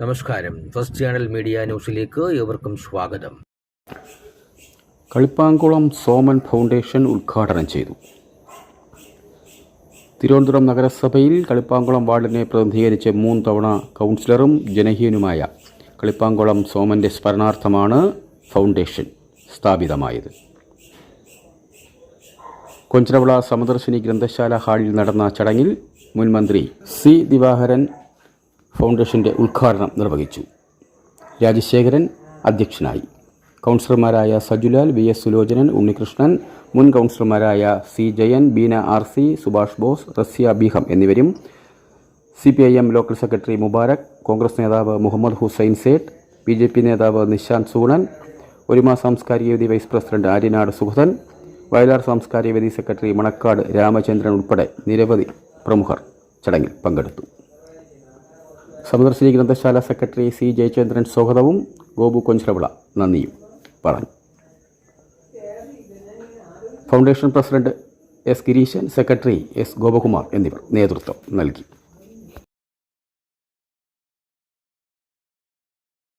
നമസ്കാരം. First channel media ന്യൂസിലേക്ക് ഏവർക്കും സ്വാഗതം. കളിപ്പാങ്കുളം സോമൻ ഫൗണ്ടേഷൻ ഉദ്ഘാടനം ചെയ്തു. തിരുവനന്തപുരം നഗരസഭയിൽ കളിപ്പാങ്കുളം വാർഡിനെ പ്രതിനിധീകരിച്ച് മൂന്ന് തവണ കൗൺസിലറും ജനഹീനുമായ കളിപ്പാങ്കുളം സോമന്റെ സ്മരണാർത്ഥമാണ് ഫൗണ്ടേഷൻ സ്ഥാപിതമായത്. കൊഞ്ചരവിള സമദർശിനി ഗ്രന്ഥശാല ഹാളിൽ നടന്ന ചടങ്ങിൽ മുൻ മന്ത്രി സി ദിവാകരൻ ഫൗണ്ടേഷന്റെ ഉദ്ഘാടനം നിർവഹിച്ചു. രാജശേഖരൻ അധ്യക്ഷനായി. കൗൺസിലർമാരായ സജുലാൽ വി എസ് സുലോചനൻ ഉണ്ണികൃഷ്ണൻ മുൻ കൗൺസിലർമാരായ C Jayan Beena R C Subhash Bose Rasya Beeham എന്നിവരും C P I M local secretary Mubarak Congress നേതാവ് Muhammad Hussain Sait B J P നേതാവ് നിശാന്ത് സൂണൻ ഒരുമ സാംസ്കാരിക വേദി വൈസ് പ്രസിഡന്റ് ആര്യനാട് സുഹൃതൻ വയലാർ സാംസ്കാരിക വേദി സെക്രട്ടറി മണക്കാട് രാമചന്ദ്രൻ ഉൾപ്പെടെ നിരവധി പ്രമുഖർ ചടങ്ങിൽ പങ്കെടുത്തു. സമദർശിനി ഗ്രന്ഥശാല സെക്രട്ടറി സി ജയചന്ദ്രൻ സ്വാഗതവും. ഗോപു കൊഞ്ചിലവിള നന്ദിയും പറഞ്ഞു. Foundation president S Gireesan secretary S Gopakumar എന്നിവർ നേതൃത്വം നൽകി.